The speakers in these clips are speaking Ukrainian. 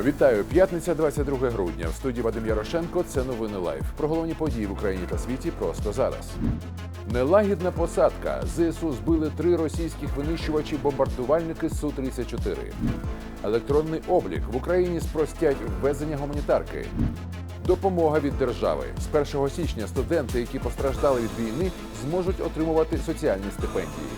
Вітаю, п'ятниця, 22 грудня. В студії Вадим Ярошенко. Це новини лайф. Про головні події в Україні та світі просто зараз. Нелагідна посадка. ЗСУ збили три російських винищувачі бомбардувальники су 34 Електронний облік в Україні спростять ввезення гуманітарки. Допомога від держави з 1 січня студенти, які постраждали від війни, зможуть отримувати соціальні стипендії.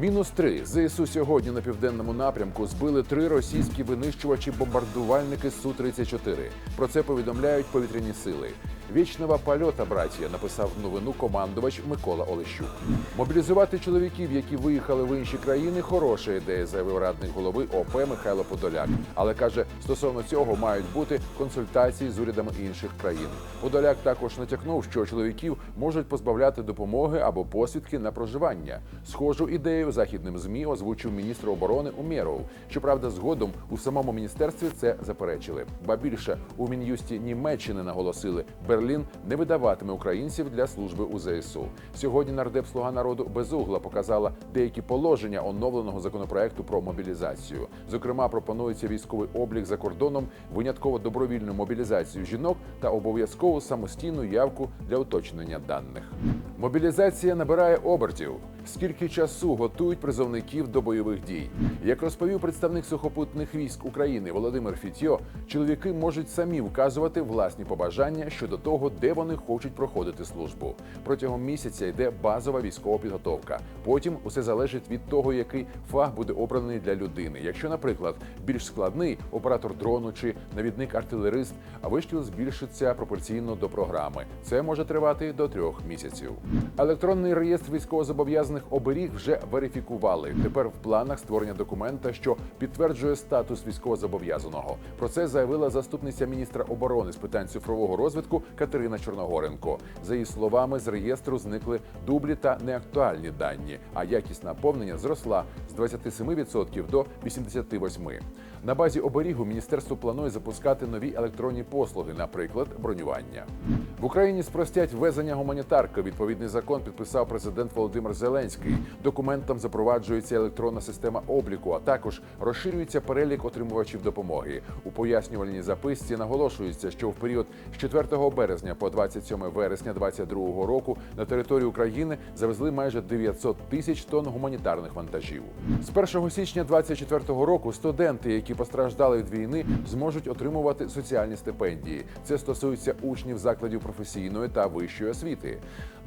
Мінус три ЗСУ сьогодні на південному напрямку збили три російські винищувачі-бомбардувальники су 34 Про це повідомляють повітряні сили. Вічного польота, братія, написав новину командувач Микола Олещук. Мобілізувати чоловіків, які виїхали в інші країни, хороша ідея, заявив радник голови ОП Михайло Подоляк. Але каже, стосовно цього мають бути консультації з урядами інших країн. Подоляк також натякнув, що чоловіків можуть позбавляти допомоги або посвідки на проживання. Схожу ідею західним змі озвучив міністр оборони Умєров. Щоправда, згодом у самому міністерстві це заперечили. Ба більше у мін'юсті Німеччини наголосили, Берлін не видаватиме українців для служби у ЗСУ. Сьогодні нардеп слуга народу безугла показала деякі положення оновленого законопроекту про мобілізацію. Зокрема, пропонується військовий облік за кордоном, винятково добровільну мобілізацію жінок та обов'язкову самостійну явку для уточнення даних. Мобілізація набирає обертів. Скільки часу готують призовників до бойових дій? Як розповів представник сухопутних військ України Володимир Фітьо, чоловіки можуть самі вказувати власні побажання щодо того, де вони хочуть проходити службу. Протягом місяця йде базова військова підготовка. Потім усе залежить від того, який фах буде обраний для людини. Якщо, наприклад, більш складний оператор дрону чи навідник-артилерист, а вишкіл збільшиться пропорційно до програми. Це може тривати до трьох місяців. Електронний реєстр військовозобов'язаних оберіг вже верифікували. Тепер в планах створення документа, що підтверджує статус військовозобов'язаного. Про це заявила заступниця міністра оборони з питань цифрового розвитку Катерина Чорногоренко. За її словами, з реєстру зникли дублі та неактуальні дані, а якість наповнення зросла з 27% до 88%. На базі оберігу міністерство планує запускати нові електронні послуги, наприклад, бронювання. В Україні спростять ввезення гуманітарки. Відповідний закон підписав президент Володимир Зеленський. Документом запроваджується електронна система обліку, а також розширюється перелік отримувачів допомоги. У пояснювальній записці наголошується, що в період з 4 березня по 27 вересня 2022 року на територію України завезли майже 900 тисяч тонн гуманітарних вантажів. З 1 січня 2024 року студенти, які постраждали від війни, зможуть отримувати соціальні стипендії. Це стосується учнів закладів професійної та вищої освіти.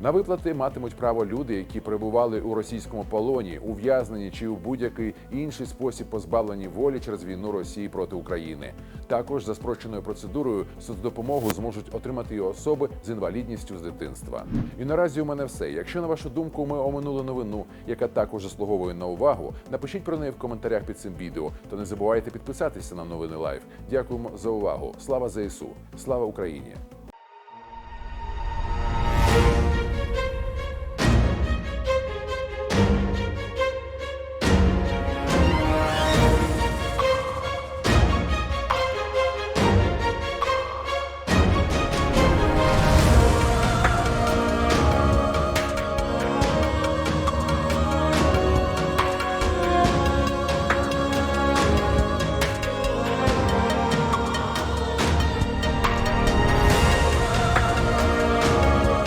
На виплати матимуть право люди, які перебували у російському полоні, ув'язнені чи у будь-який інший спосіб позбавлені волі через війну Росії проти України. Також за спрощеною процедурою соцдопомогу зможуть отримати і особи з інвалідністю з дитинства. І наразі у мене все. Якщо на вашу думку ми оминули новину, яка також заслуговує на увагу, напишіть про неї в коментарях під цим відео. Та не забувайте підписатися на новини Лайф. Дякуємо за увагу. Слава ЗСУ! Слава Україні!